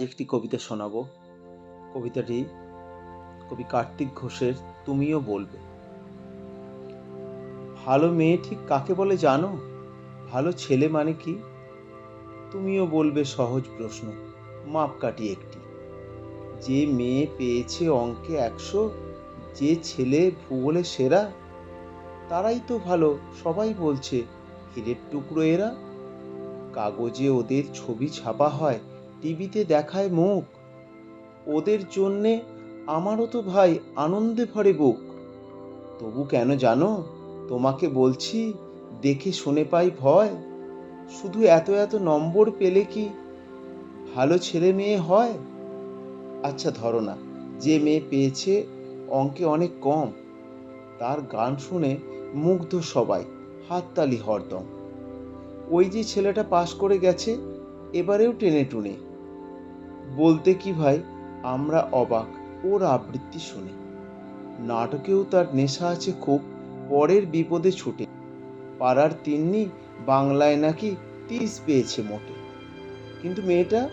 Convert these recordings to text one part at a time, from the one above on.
একটি কবিতা শোনাবো। কবিতাটি কবি কার্তিক ঘোষের তুমিও বলবে ভালো মেয়ে ঠিক কাকে বলে জানো? ভালো ছেলে মানে কি? তুমিও বলবে সহজ প্রশ্ন মাপকাঠি একটি। যে মেয়ে পেয়েছে অঙ্কে একশো, যে ছেলে ভূগোলে সেরা, তারাই তো ভালো, সবাই বলছে, হীরের টুকরো এরা। কাগজে ওদের ছবি ছাপা হয় টিভিতে দেখায় মুখ। ওদের জন্যে আমারও তো ভাই আনন্দে ভরে বুক। তবু কেন জানো? তোমাকে বলছি, দেখে শুনে পাই ভয়। শুধু এত এত নম্বর পেলে কি ভালো ছেলে মেয়ে হয়? আচ্ছা ধরো না, যে মেয়ে পেয়েছে অঙ্কে অনেক কম। তার গান শুনে মুগ্ধ সবাই, হাততালি হরদম। ওই যে ছেলেটা পাশ করে গেছে, এবারেও টেনে টুনে। বলতে কি ভাই? আমরা অবাক। ওর আবৃত্তি শুনে। নাটকেও তার নেশা আছে খুব, পরের বিপদে ছুটে। পাড়ার তিন্নি বাংলায় নাকি তিস পেয়েছে মোটে। কিন্তু মেয়েটা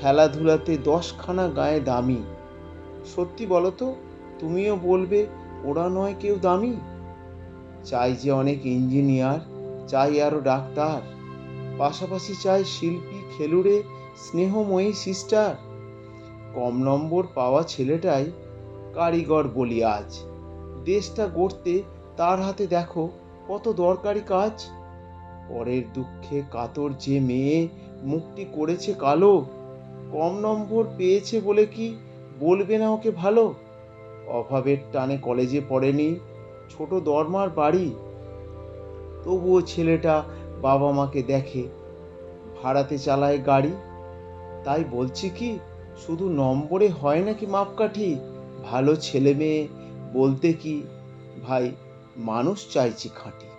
খেলাধুলাতে দশখানা গায়ে দামি। সত্যি বলো তো, তুমিও বলবে ওরা নয় কেউ দামি? চাই যে অনেক ইঞ্জিনিয়ার, চাই আরও ডাক্তার। পাশাপাশি চাই শিল্পী, খেলুড়ে স্নেহময়ী সিস্টার কম নম্বর পাওয়া ছেলেটাই কারিগর বলি আজ। দেশটা গড়তে তার হাতে দেখো কত দরকারি কাজ। পরের দুঃখে কাতর যে মেয়ে মুক্তি করেছে কালো, কম নম্বর পেয়েছে বলে কি বলবে না ওকে ভালো? অভাবের টানে কলেজে পড়েনি, ছোট দরমার বাড়ি। তবুও ছেলেটা বাবা মাকে দেখে, ভাড়াতে চালায় গাড়ি। তাই বলছি কি, শুধু নম্বরে হয় নাকি মাপকাঠি? ভালো ছেলে মেয়ে বলতে কি, ভাই, মানুষ চাইছি খাঁটি।